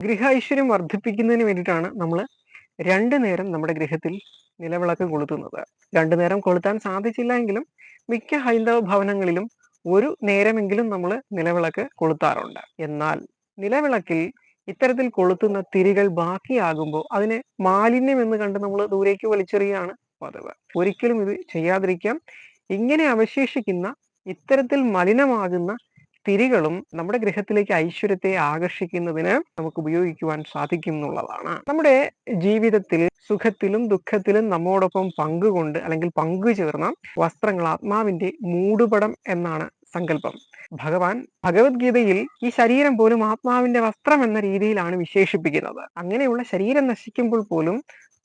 ഗൃഹ ഐശ്വര്യം വർദ്ധിപ്പിക്കുന്നതിന് വേണ്ടിയിട്ടാണ് നമ്മൾ രണ്ടു നേരം നമ്മുടെ ഗൃഹത്തിൽ നിലവിളക്ക് കൊളുത്തുന്നത്. രണ്ടു നേരം കൊളുത്താൻ സാധിച്ചില്ല എങ്കിലും മിക്ക ഹൈന്ദവ ഭവനങ്ങളിലും ഒരു നേരമെങ്കിലും നമ്മൾ നിലവിളക്ക് കൊളുത്താറുണ്ട്. എന്നാൽ നിലവിളക്കിൽ ഇത്തരത്തിൽ കൊളുത്തുന്ന തിരികൾ ബാക്കിയാകുമ്പോൾ അതിനെ മാലിന്യം എന്ന് കണ്ട് നമ്മൾ ദൂരേക്ക് വലിച്ചെറിയാണ് പതിവ്. ഒരിക്കലും ഇത് ചെയ്യാതിരിക്കാം. ഇങ്ങനെ അവശേഷിക്കുന്ന ഇത്തരത്തിൽ മലിനമാകുന്ന തിരികളും നമ്മുടെ ഗ്രഹത്തിലേക്ക് ഐശ്വര്യത്തെ ആകർഷിക്കുന്നതിന് നമുക്ക് ഉപയോഗിക്കുവാൻ സാധിക്കും എന്നുള്ളതാണ്. നമ്മുടെ ജീവിതത്തിൽ സുഖത്തിലും ദുഃഖത്തിലും നമ്മോടൊപ്പം പങ്കുകൊണ്ട് അല്ലെങ്കിൽ പങ്കുചേർന്ന വസ്ത്രങ്ങൾ ആത്മാവിന്റെ മൂടുപടം എന്നാണ് സങ്കല്പം. ഭഗവാൻ ഭഗവത്ഗീതയിൽ ഈ ശരീരം പോലും ആത്മാവിന്റെ വസ്ത്രം എന്ന രീതിയിലാണ് വിശേഷിപ്പിക്കുന്നത്. അങ്ങനെയുള്ള ശരീരം നശിക്കുമ്പോൾ പോലും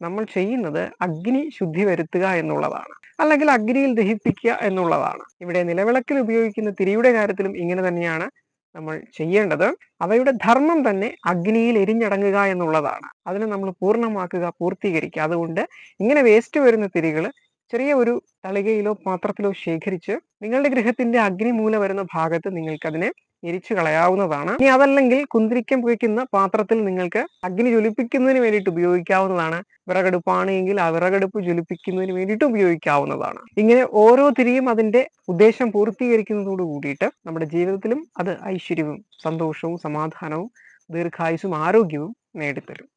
നമ്മൾ ചെയ്യുന്നത് അഗ്നി ശുദ്ധി വരുത്തുക എന്നുള്ളതാണ്. അല്ലെങ്കിൽ അഗ്നിയിൽ ദഹിപ്പിക്കുക എന്നുള്ളതാണ്. ഇവിടെ നിലവിളക്കിൽ ഉപയോഗിക്കുന്ന തിരിയുടെ കാര്യത്തിലും ഇങ്ങനെ തന്നെയാണ് നമ്മൾ ചെയ്യേണ്ടത്. അവയുടെ ധർമ്മം തന്നെ അഗ്നിയിൽ എരിഞ്ഞടങ്ങുക എന്നുള്ളതാണ്. അതിനെ നമ്മൾ പൂർണമാക്കുക പൂർത്തീകരിക്കുക. അതുകൊണ്ട് ഇങ്ങനെ വേസ്റ്റ് വരുന്ന തിരികൾ ചെറിയ ഒരു തളികയിലോ പാത്രത്തിലോ ശേഖരിച്ച് നിങ്ങളുടെ ഗൃഹത്തിന്റെ അഗ്നി മൂല വരുന്ന ഭാഗത്ത് നിങ്ങൾക്ക് അതിനെ എരിച്ചു കളയാവുന്നതാണ്. ഇനി അതല്ലെങ്കിൽ കുന്തിരിക്കം പുകയ്ക്കുന്ന പാത്രത്തിൽ നിങ്ങൾക്ക് അഗ്നി ജ്വലിപ്പിക്കുന്നതിന് വേണ്ടിയിട്ട് ഉപയോഗിക്കാവുന്നതാണ്. വിറകടുപ്പാണ് എങ്കിൽ ആ വിറകടുപ്പ് ജ്വലിപ്പിക്കുന്നതിന് വേണ്ടിയിട്ട് ഉപയോഗിക്കാവുന്നതാണ്. ഇങ്ങനെ ഓരോ തിരിയും അതിന്റെ ഉദ്ദേശം പൂർത്തീകരിക്കുന്നതോട് കൂടിയിട്ട് നമ്മുടെ ജീവിതത്തിലും അത് ഐശ്വര്യവും സന്തോഷവും സമാധാനവും ദീർഘായുസും ആരോഗ്യവും നേടിത്തരും.